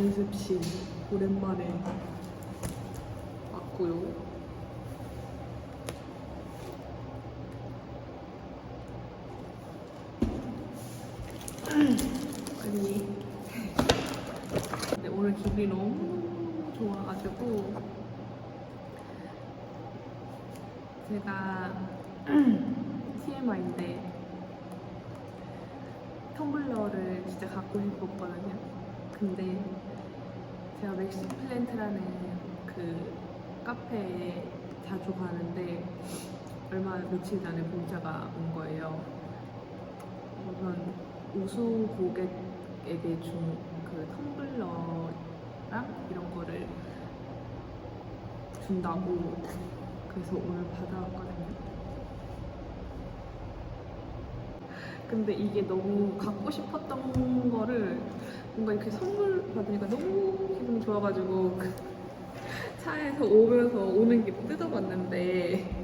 연습실 오랜만에 왔고요. 아니 근데 오늘 기분이 너무 좋아가지고 제가 TMI인데 텀블러를 진짜 갖고 싶었거든요. 근데 제가 맥시 플랜트라는 그 카페에 자주 가는데 얼마 며칠 전에 문자가 온 거예요. 우선 우수 고객에게 준 그 텀블러랑 이런 거를 준다고 그래서 오늘 받아왔거든요. 근데 이게 너무 갖고 싶었던 거를 뭔가 이렇게 선물 받으니까 너무 기분이 좋아가지고 그 차에서 오면서 오는 길에 뜯어봤는데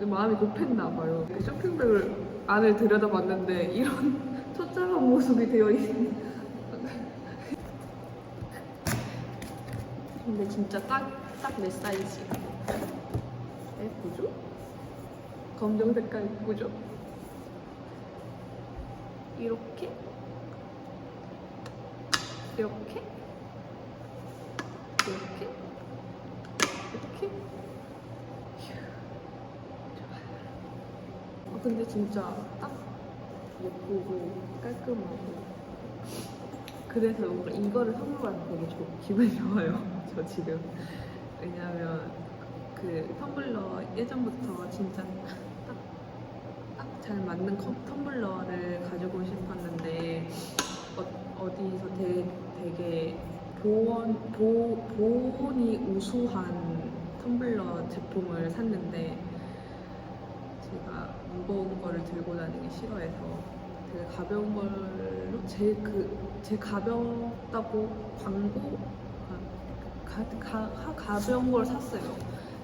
마음이 급했나 봐요. 그 쇼핑백을 안을 들여다봤는데 이런 초짜한 모습이 되어 있는. 근데 진짜 딱 딱 내 사이즈. 예쁘죠? 검정 색깔 예쁘죠? 이렇게 이렇게? 이렇게? 이렇게? 아, 근데 진짜 딱 예쁘고 깔끔하고. 그래서 뭔가 이거를 선물받으면 되게 좋, 기분이 좋아요 저 지금. 왜냐면 그 텀블러 예전부터 진짜 딱 잘 맞는 컵 텀블러를 가지고 싶었는데 어, 어디서 되게, 되게 보온, 보, 보온이 우수한 텀블러 제품을 샀는데 제가 무거운 거를 들고 다니기 싫어해서 되게 가벼운 걸로 제그제 가볍다고 광고 가, 가, 가, 가벼운 걸 샀어요.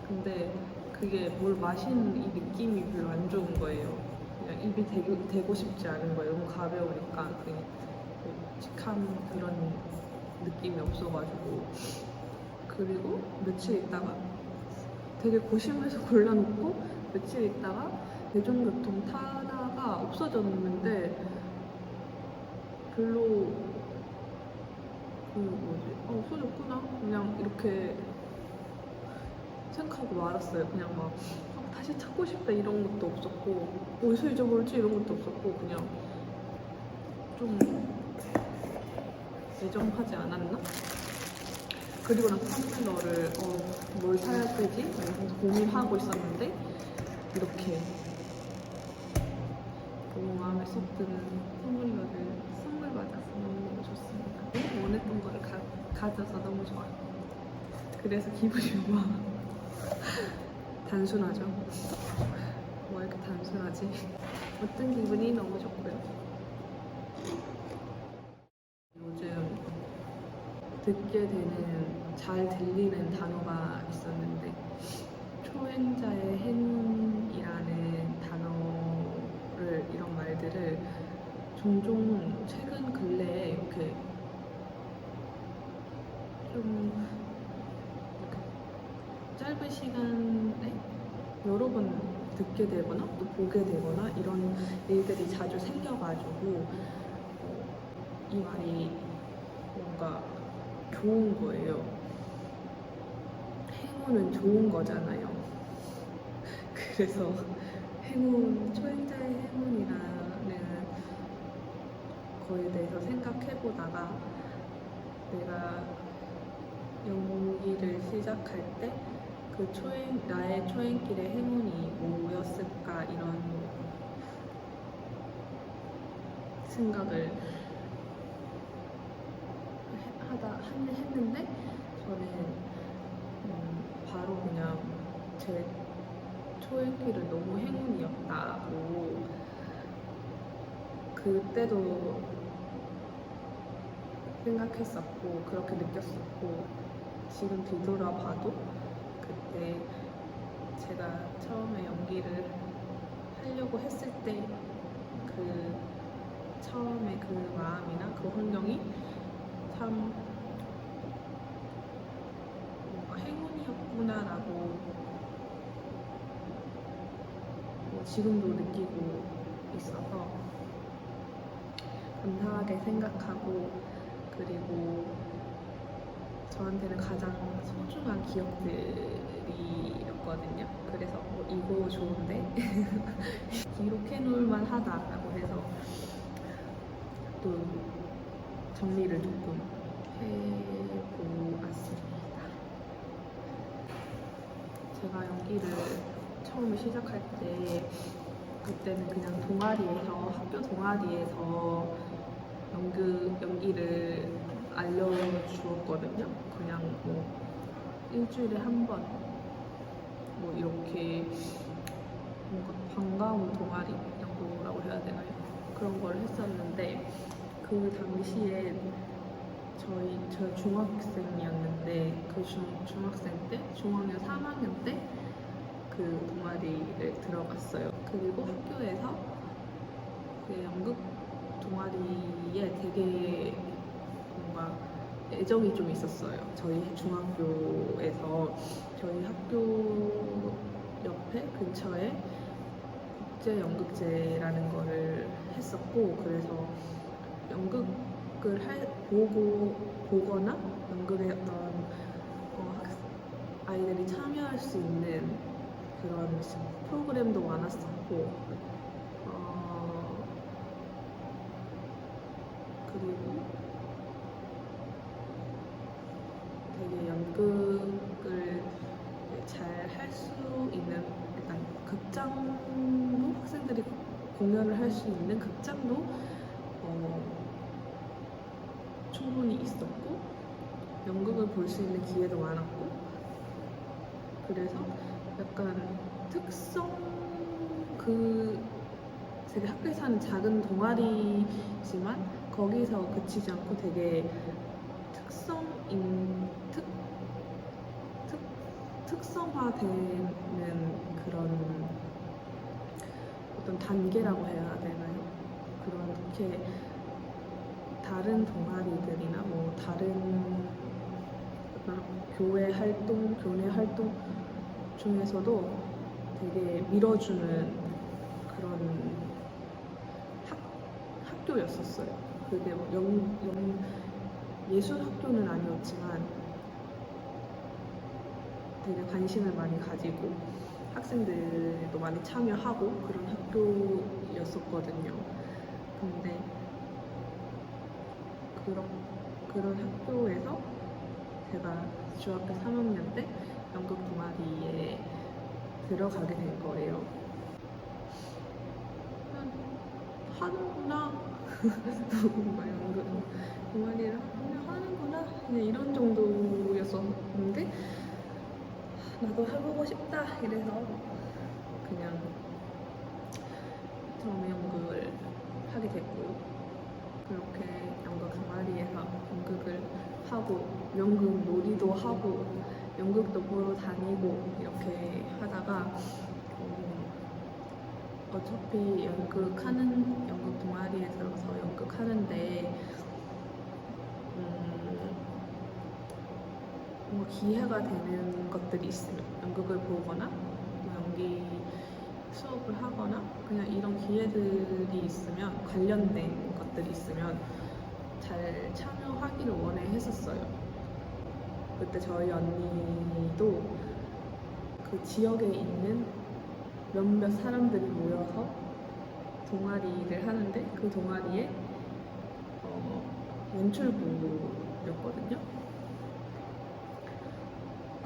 근데 그게 뭘 마시는 이 느낌이 별로 안 좋은 거예요. 그냥 입이 대고, 대고 싶지 않은 거예요. 너무 가벼우니까 그냥 묵직한 그런 느낌이 없어가지고. 그리고 며칠 있다가 되게 고심해서 골라놓고 며칠 있다가 대중교통 타다가 없어졌는데 별로 그 뭐지? 어 없어졌구나. 그냥 이렇게 생각하고 말았어요. 그냥 막 어, 다시 찾고 싶다 이런 것도 없었고 어디서 잊어버렸지 이런 것도 없었고 그냥 좀 예정하지 않았나? 그리고 나서 텀블러를 어, 뭘 사야 되지? 이러면서 고민하고 있었는데 이렇게 너무 마음에 쏙 드는 텀블러를 선물 받아서 너무 좋습니다. 원했던 거를 가, 가져서 너무 좋아요. 그래서 기분이 좋아. 단순하죠. 뭐 이렇게 단순하지? 어떤 기분이 너무 좋고요. 요즘 듣게 되는 잘 들리는 단어가 있었는데 초행자의 행운이라는 단어를 이런 말들을 종종 최근 근래에 이렇게 좀 짧은 시간에 여러 번 듣게 되거나 또 보게 되거나 이런 일들이 자주 생겨가지고 어, 이 말이 뭔가 좋은 거예요. 행운은 좋은 거잖아요. 그래서 행운, 초행자의 행운이라는 거에 대해서 생각해 보다가 내가 연기를 시작할 때 그 초행, 나의 초행길의 행운이 뭐였을까 이런 생각을 해- 하다 한- 했는데 저는 음, 바로 그냥 제 초행길은 너무 행운이었다고 그때도 생각했었고 그렇게 느꼈었고 지금 뒤돌아봐도 그때 제가 처음에 연기를 하려고 했을 때 그 처음에 그 마음이나 그 환경이 참 뭔가 행운이었구나라고 뭐 지금도 느끼고 있어서 감사하게 생각하고 그리고 저한테는 가장 소중한 기억들이었거든요. 그래서 뭐 이거 좋은데 기록해놓을 만 하다라고 해서 또 정리를 조금 해보았습니다. 제가 연기를 처음 시작할 때 그때는 그냥 동아리에서 학교 동아리에서 연극 연기를 알려주었거든요. 그냥 뭐 일주일에 한 번 뭐 이렇게 뭔가 반가운 동아리라고 해야 되나요? 그런 걸 했었는데 그 당시에 저희 저 중학생이었는데 그 중, 중학생 때 중학년 3학년 때 그 동아리를 들어갔어요. 그리고 학교에서 그 연극 동아리에 되게 뭔가 애정이 좀 있었어요. 저희 중학교에서 저희 학교 옆에 근처에 국제 연극제라는 거를 했었고 그래서 연극 을 할, 보고 보거나 연극에 어떤 어, 학- 아이들이 참여할 수 있는 그런 프로그램도 많았었고 어, 그리고 되게 연극을 잘 할 수 있는 일단 극장도 학생들이 공연을 할 수 있는 극장도 어, 충분히 있었고 연극을 볼 수 있는 기회도 많았고 그래서 약간 특성 그 되게 학교에서 하는 작은 동아리지만 거기서 그치지 않고 되게 특성인 특, 특 특성화되는 그런 어떤 단계라고 해야 되나요? 그렇게 다른 동아리들이나 뭐 다른 교회 활동, 교내 활동 중에서도 되게 밀어주는 그런 학, 학교였었어요. 그게 뭐 영, 영, 예술 학교는 아니었지만 되게 관심을 많이 가지고 학생들도 많이 참여하고 그런 학교였었거든요. 근데 그런, 그런 학교에서 제가 중학교 3학년 때 연극 동아리에 들어가게 된 거예요. 하는구나. 뭔가 연극 동아리를 하는구나. 그냥 이런 정도였었는데 나도 해보고 싶다. 이래서 그냥 처음에 연극을 하게 됐고요. 그렇게 연극 동아리에서 연극을 하고 연극 놀이도 하고 연극도 보러 다니고 이렇게 하다가 음, 어차피 연극하는 연극 동아리에 들어서 연극하는데 음, 뭐 기회가 되는 것들이 있으면 연극을 보거나 뭐 연기 수업을 하거나 그냥 이런 기회들이 있으면 관련된 것들이 있으면 잘 참여하기를 원해 했었어요. 그때 저희 언니도 그 지역에 있는 몇몇 사람들이 모여서 동아리를 하는데 그 동아리에 어, 연출부였거든요.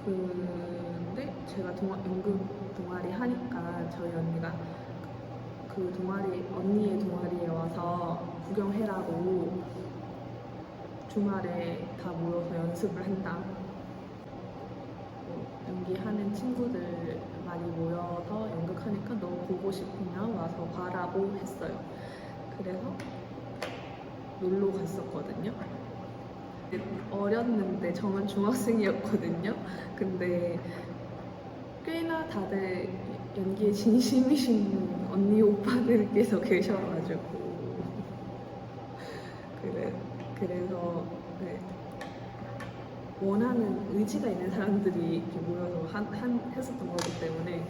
근데 제가 동아, 연극 동아리 하니까 저희 언니가 그 동아리 언니의 동아리에 와서 구경해라고 주말에 다 모여서 연습을 한다. 뭐 연기하는 친구들 많이 모여서 연극하니까 너 보고 싶으면 와서 봐라고 했어요. 그래서 놀러 갔었거든요. 어렸는데 저는 중학생이었거든요. 근데 꽤나 다들 연기에 진심이신 언니 오빠들께서 계셔가지고 그래 그래서 네. 원하는 의지가 있는 사람들이 이렇게 모여서 한, 한 했었던 거기 때문에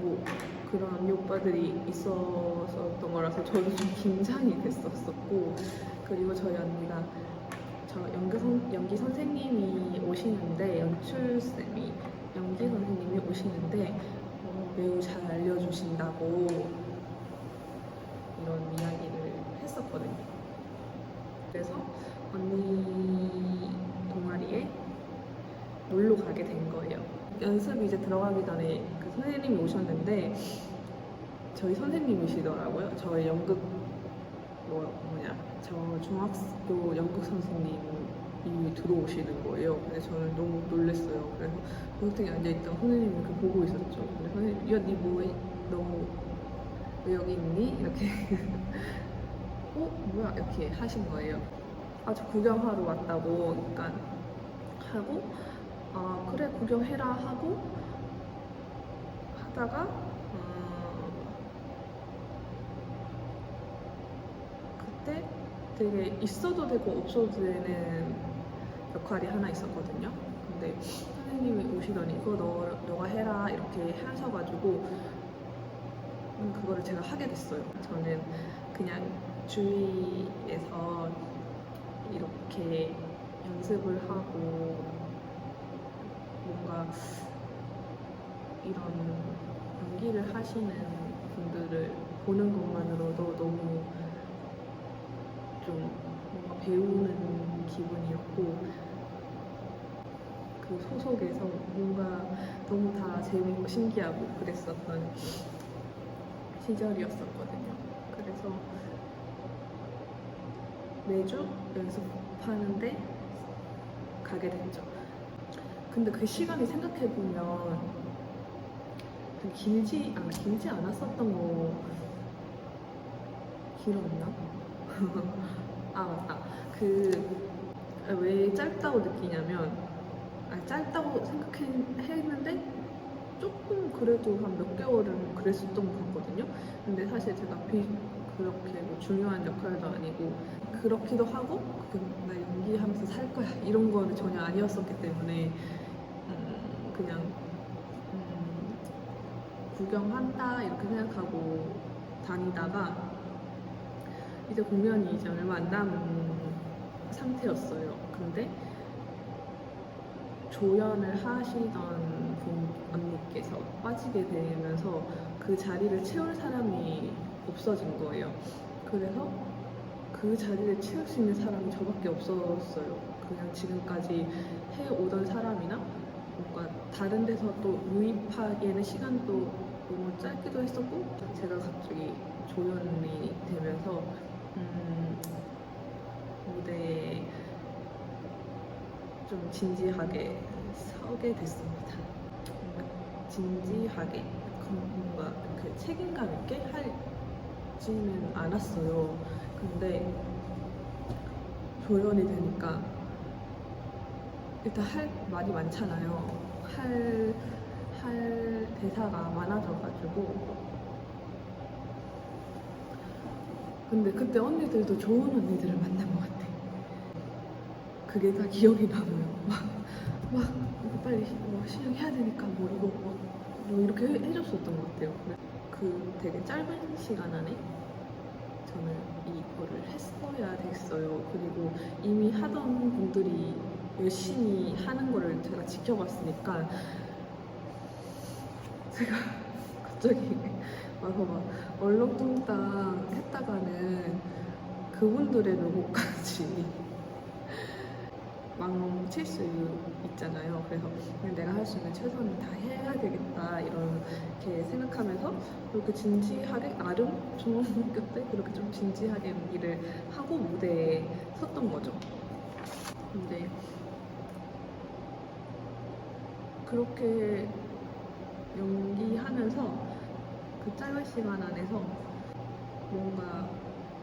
뭐 그런 언니 오빠들이 있었던 거라서 저도 좀 긴장이 됐었었고 그리고 저희 언니가 저 연기, 선, 연기 선생님이 오시는데 연출 쌤이 연기 선생님이 오시는데 어, 매우 잘 알려주신다고 이런 이야기를 했었거든요. 그래서 언니 동아리에 놀러 가게 된 거예요. 연습 이제 들어가기 전에 그 선생님이 오셨는데 저희 선생님이시더라고요. 저의 연극 뭐 뭐냐 저 중학교 연극 선생님 이 들어오시는 거예요. 근데 저는 너무 놀랐어요. 그래서 교육생에 앉아있던 선생님이 그 보고 있었죠. 근데 선생님, 야, 니 뭐해? 너왜 여기 있니? 이렇게 어? 뭐야? 이렇게 하신 거예요. 아, 저 구경하러 왔다고. 그러니까 하고 아, 그래 구경해라 하고 하다가 어, 그때 되게 있어도 되고 없어도 되는 역할이 하나 있었거든요. 근데 선생님이 오시더니 그거 너, 너가 해라 이렇게 하셔가지고 음, 그거를 제가 하게 됐어요. 저는 그냥 주위에서 이렇게 연습을 하고 뭔가 이런 연기를 하시는 분들을 보는 것만으로도 너무 좀 뭔가 배우는 기분이었고 그 소속에서 뭔가 너무 다 재밌고 신기하고 그랬었던 시절이었었거든요. 그래서 매주 연습하는데 가게 됐죠. 근데 그 시간이 생각해보면 좀 길지, 아, 길지 않았었던 거 길었나? 아, 맞다. 그, 왜 짧다고 느끼냐면, 아, 짧다고 생각했는데, 조금 그래도 한 몇 개월은 그랬었던 것 같거든요. 근데 사실 제가 비, 그렇게 뭐 중요한 역할도 아니고, 그렇기도 하고, 그, 나 연기하면서 살 거야. 이런 거는 전혀 아니었었기 때문에, 음, 그냥, 음, 구경한다. 이렇게 생각하고 다니다가, 이제 공연이 이제 얼마 안 남은 상태였어요. 근데, 조연을 하시던 분 언니께서 빠지게 되면서 그 자리를 채울 사람이 없어진 거예요. 그래서 그 자리를 채울 수 있는 사람이 저밖에 없었어요. 그냥 지금까지 해오던 사람이나 뭔가 다른 데서 또 유입하기에는 시간도 너무 짧기도 했었고 제가 갑자기 조연이 되면서 음, 무대에 좀 진지하게 서게 됐습니다. 진지하게 뭔가 그 책임감 있게 할지는 않았어요. 근데 조연이 되니까 일단 할 말이 많잖아요. 할, 할 대사가 많아져가지고. 근데 그때 언니들도 좋은 언니들을 만난. 그게 다 기억이 나고요. 막, 막, 이거 빨리 뭐 시행해야 되니까 뭐 이거 뭐, 뭐 이렇게 해- 해줬었던 것 같아요. 그 되게 짧은 시간 안에 저는 이거를 했어야 됐어요. 그리고 이미 하던 분들이 열심히 하는 거를 제가 지켜봤으니까 제가 갑자기 와서 막 얼렁뚱땅 했다가는 그분들의 로고까지 망칠 수 있잖아요. 그래서 내가 할 수 있는 최선을 다 해야 되겠다 이렇게 생각하면서 그렇게 진지하게 나름 중학교 때 그렇게 좀 진지하게 연기를 하고 무대에 섰던 거죠. 근데 그렇게 연기하면서 그 짧은 시간 안에서 뭔가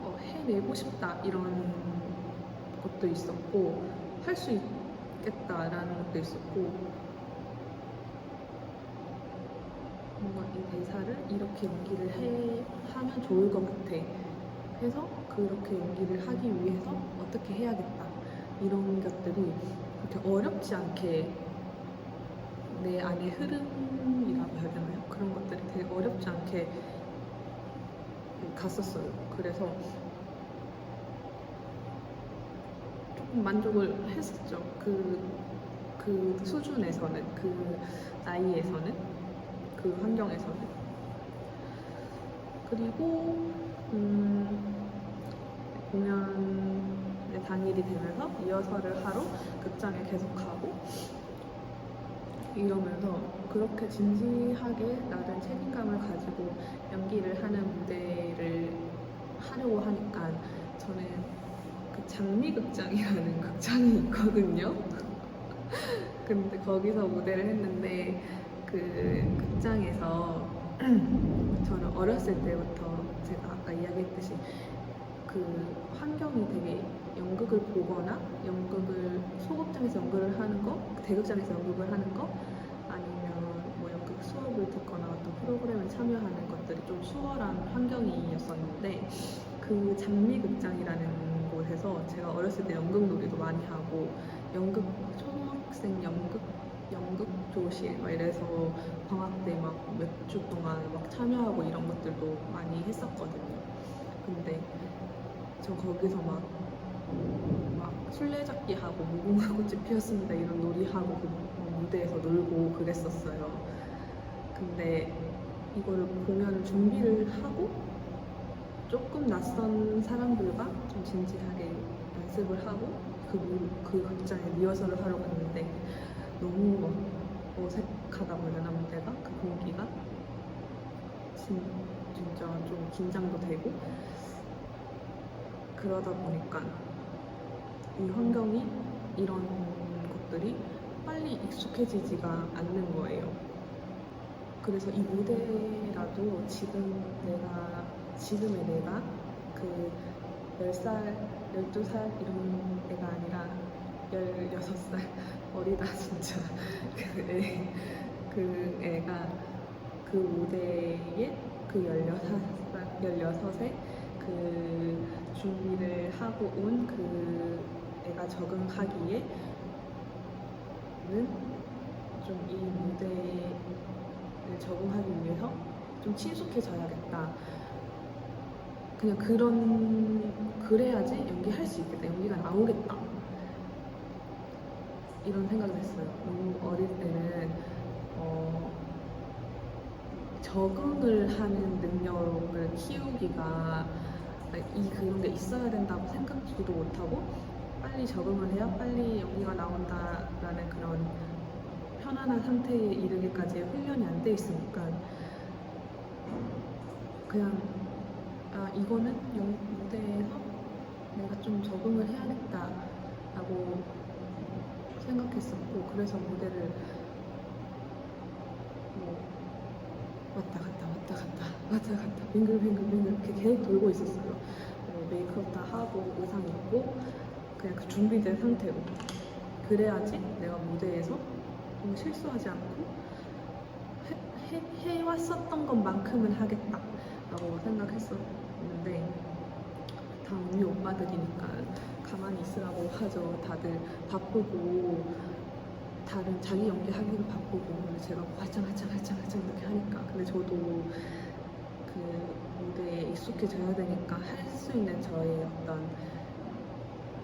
어, 해내고 싶다 이런 것도 있었고 할 수 있겠다라는 것도 있었고 뭔가 이 대사를 이렇게 연기를 해, 하면 좋을 것 같아 해서 그렇게 연기를 하기 위해서 어떻게 해야겠다 이런 것들이 그렇게 어렵지 않게 내 안의 흐름이라고 해야 되나요? 그런 것들이 되게 어렵지 않게 갔었어요. 그래서 조금 만족을 했었죠. 그, 그 수준에서는, 그 나이에서는, 그 환경에서는. 그리고, 음, 공연의 당일이 되면서 리허설을 하러 극장에 계속 가고, 이러면서 그렇게 진지하게 나름 책임감을 가지고 연기를 하는 무대를 하려고 하니까 저는 그 장미극장이라는 극장이 있거든요. 근데 거기서 무대를 했는데 그 극장에서 저는 어렸을 때부터 제가 아까 이야기했듯이 그 환경이 되게 연극을 보거나 연극을 소극장에서 연극을 하는 거, 대극장에서 연극을 하는 거, 아니면 뭐 연극 수업을 듣거나 어떤 프로그램에 참여하는 것들이 좀 수월한 환경이었었는데 그 장미극장이라는 곳에서 제가 어렸을 때 연극 놀이도 많이 하고 연극 초등학생 연극 연극 교실 막 이래서 방학 때 막 몇 주 동안 막 참여하고 이런 것들도 많이 했었거든요. 근데 저 거기서 막, 막 술래잡기 하고 무궁화 꽃이 피었습니다 이런 놀이하고 그 무대에서 놀고 그랬었어요. 근데 이거를 공연을 준비를 하고 조금 낯선 사람들과 좀 진지하게 연습을 하고 그, 무- 그 극장에 리허설을 하러 갔는데 너무 막 어색하다고 해야 되나 무대가 그 공기가 진, 진짜 좀 긴장도 되고 그러다 보니까 이 환경이 이런 것들이 빨리 익숙해지지가 않는 거예요. 그래서 이 무대라도 지금 내가 지금의 내가? 그 10살, 12살 이런 애가 아니라 16살? 어리다 진짜. 그, 애, 그 애가 그 무대에 그 16살, 16에 그 준비를 하고 온 그 애가 적응하기에는 좀이 무대에 적응하기 위해서 좀 친숙해져야겠다. 그냥 그런 그래야지 연기할 수 있겠다. 연기가 나오겠다. 이런 생각을 했어요. 너무 어릴 때는 어, 적응을 하는 능력을 키우기가 이 그런 게 있어야 된다고 생각지도 못하고 빨리 적응을 해야 빨리 연기가 나온다라는 그런 편안한 상태에 이르기까지의 훈련이 안 돼 있으니까 그냥 아 이거는 연 무대에서 내가 좀 적응을 해야겠다라고 생각했었고 그래서 무대를 뭐 왔다 갔다 왔다 갔다 왔다 갔다 빙글빙글빙글 이렇게 계속 돌고 있었어요. 뭐 메이크업 다 하고 의상 입고 그냥 그 준비된 상태로 그래야지 내가 무대에서 뭐 실수하지 않고 해, 해, 해왔었던 것만큼은 하겠다라고 생각했 었는데 다 언니 오빠들이니까 가만히 있으라고 하죠. 다들 바쁘고 다른 자기 연기하기도 바쁘고 근데 제가 뭐 활짝 활짝 활짝 활짝 이렇게 하니까 근데 저도 그 무대에 익숙해져야 되니까 할 수 있는 저의 어떤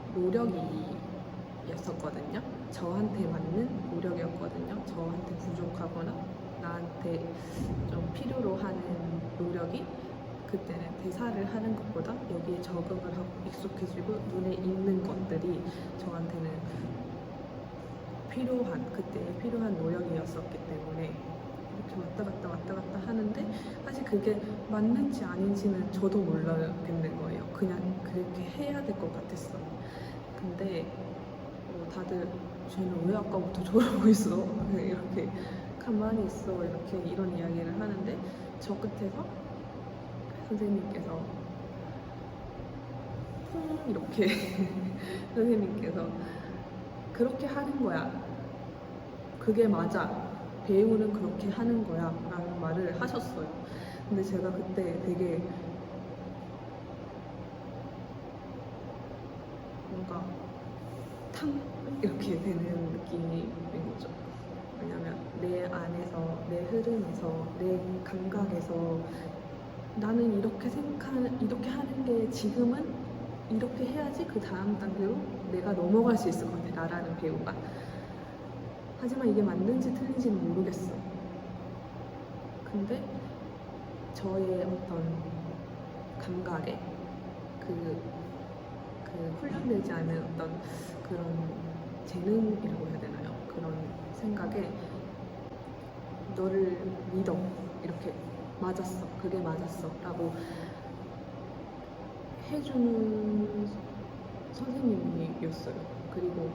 노력이었었거든요. 저한테 맞는 노력이었거든요. 저한테 부족하거나 나한테 좀 필요로 하는 노력이 그때는 대사를 하는 것보다 여기에 적응을 하고 익숙해지고 눈에 익는 것들이 저한테는 필요한 그때 필요한 노력이었었기 때문에 이렇게 왔다 갔다 왔다 갔다 하는데 사실 그게 맞는지 아닌지는 저도 몰라겠는 거예요. 그냥 그렇게 해야 될 것 같았어요. 근데 뭐 다들 쟤는 왜 아까부터 저러고 있어? 이렇게 가만히 있어 이렇게 이런 이야기를 하는데 저 끝에서 선생님께서 퐁 이렇게 선생님께서 그렇게 하는 거야. 그게 맞아. 배우는 그렇게 하는 거야. 라는 말을 하셨어요. 근데 제가 그때 되게 뭔가 탕 이렇게 되는 느낌인 거죠. 왜냐면 내 안에서 내 흐름에서 내 감각에서 나는 이렇게 생각하는 이렇게 하는 게 지금은 이렇게 해야지 그 다음 단계로 내가 넘어갈 수 있을 것 같아 나라는 배우가. 하지만 이게 맞는지 틀린지는 모르겠어. 근데 저의 어떤 감각에 그, 그 훈련되지 않은 어떤 그런 재능이라고 해야 되나요? 그런 생각에 너를 믿어. 이렇게 맞았어. 그게 맞았어. 라고 해주는 선생님이었어요. 그리고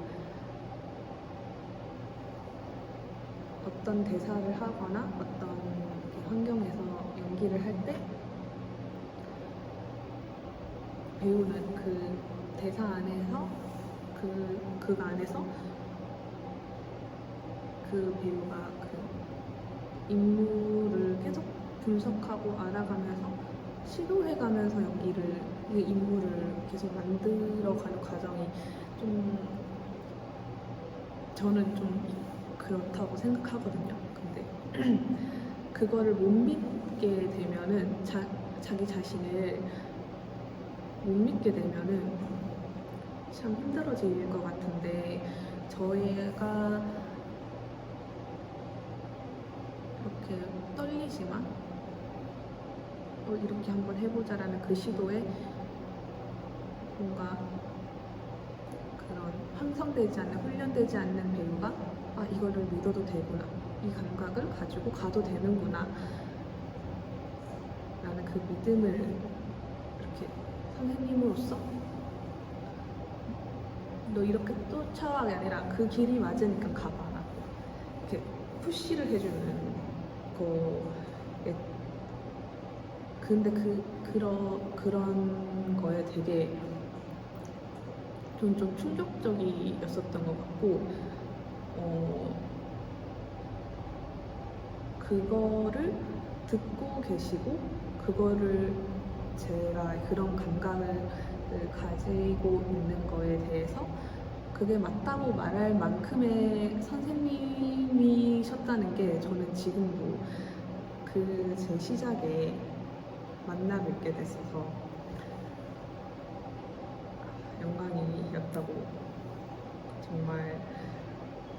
어떤 대사를 하거나 어떤 환경에서 연기를 할 때 배우는 그 대사 안에서 그, 그 안에서 그 배우가 그 인물을 계속 분석하고 알아가면서 시도해가면서 연기를 그 인물을 계속 만들어가는 과정이 좀 저는 좀 그렇다고 생각하거든요. 근데 그거를 못 믿게 되면은 자, 자기 자신을 못 믿게 되면은 참 힘들어질 것 같은데 저희가 이렇게 떨리지만 어, 이렇게 한번 해보자라는 그 시도에 뭔가 그런 형성되지 않는 훈련되지 않는 배우가 아 이거를 믿어도 되구나. 이 감각을 가지고 가도 되는구나. 라는 그 믿음을 이렇게 선생님으로서 너 이렇게 쫓아가는 게 아니라 그 길이 맞으니까 가봐라. 이렇게 푸시를 해주는 거에 근데 그 그런 그런 거에 되게 좀, 좀 충격적이었었던 것 같고 어 그거를 듣고 계시고 그거를 제가 그런 감각을 가지고 있는 거에 대해서 그게 맞다고 말할 만큼의 선생님이셨다는 게 저는 지금도 그 제 시작에 만나 뵙게 됐어서 영광이었다고 정말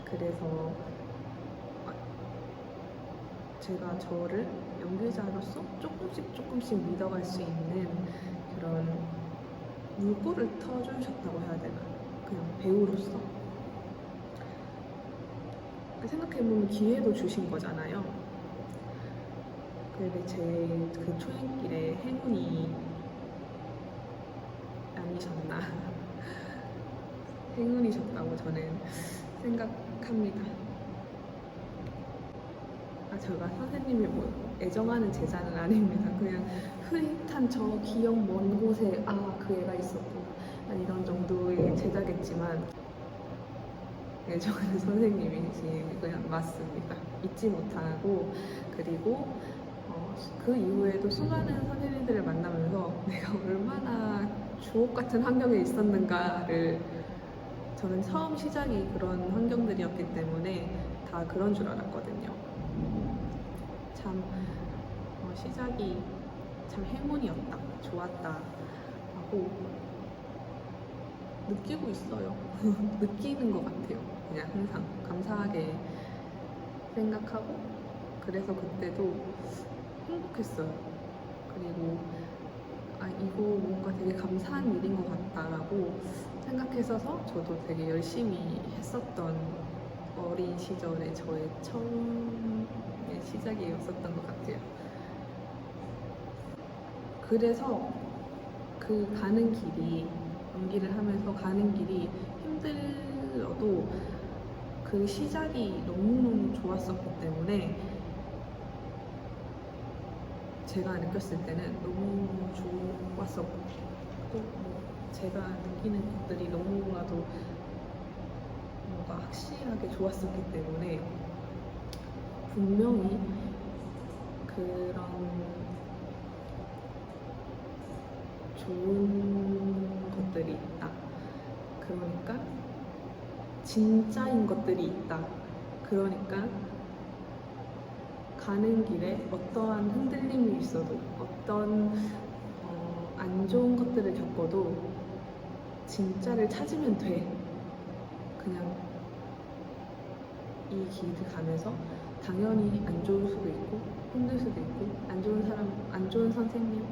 그래서 제가 저를 연기자로서 조금씩 조금씩 믿어갈 수 있는 그런 물꼬를 터주셨다고 해야 되나? 그냥 배우로서. 생각해보면 기회도 주신 거잖아요 근데 제그 초행길에 행운이 아니셨나 행운이셨다고 저는 생각합니다. 아, 제가 선생님이 뭐 애정하는 제자는 아닙니다. 그냥 흐릿한 저 기억 먼 곳에 아, 그 애가 있었구나. 한 이런 정도의 제자겠지만 애정하는 선생님이지 그냥 맞습니다. 잊지 못하고 그리고 어, 그 이후에도 수많은 선생님들을 만나면서 내가 얼마나 주옥 같은 환경에 있었는가를 저는 처음 시작이 그런 환경들이었기 때문에 다 그런 줄 알았거든요. 참 어, 시작이 참 행운이었다, 좋았다 하고 느끼고 있어요. 느끼는 것 같아요. 그냥 항상 감사하게 생각하고 그래서 그때도 행복했어요. 그리고 아 이거 뭔가 되게 감사한 일인 것 같다라고 생각했어서 저도 되게 열심히 했었던 어린 시절의 저의 처음의 시작이었었던 것 같아요. 그래서 그 가는 길이 연기를 하면서 가는 길이 힘들어도 그 시작이 너무너무 좋았었기 때문에 제가 느꼈을 때는 너무 좋았었고 뭐 제가 느끼는 것들이 너무나도 뭔가 확실하게 좋았었기 때문에 분명히 그런 좋은 것들이 있다. 그러니까 진짜인 것들이 있다. 그러니까 가는 길에 어떠한 흔들림이 있어도 어떤 어, 안 좋은 것들을 겪어도 진짜를 찾으면 돼. 그냥 이 길을 가면서 당연히 안 좋을 수도 있고 힘들 수도 있고 안 좋은 사람, 안 좋은 선생님,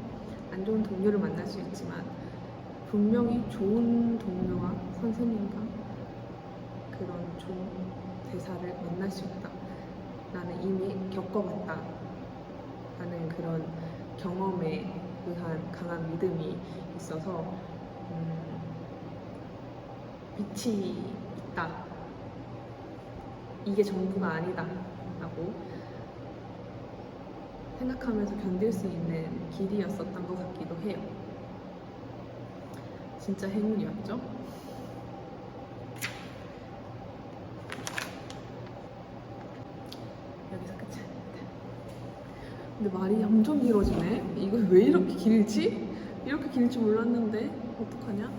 안 좋은 동료를 만날 수 있지만 분명히 좋은 동료와 선생님과 그런 좋은 대사를 만날 수 있다. 나는 이미 겪어봤다. 라는 그런 경험에 의한 강한 믿음이 있어서 음, 빛이 있다. 이게 전부가 아니다. 라고 생각하면서 견딜 수 있는 길이었었던 것 같기도 해요. 진짜 행운이었죠? 여기서 끝입니다. 근데 말이 엄청 길어지네. 이거 왜 이렇게 길지? 이렇게 길줄 몰랐는데 어떡하냐?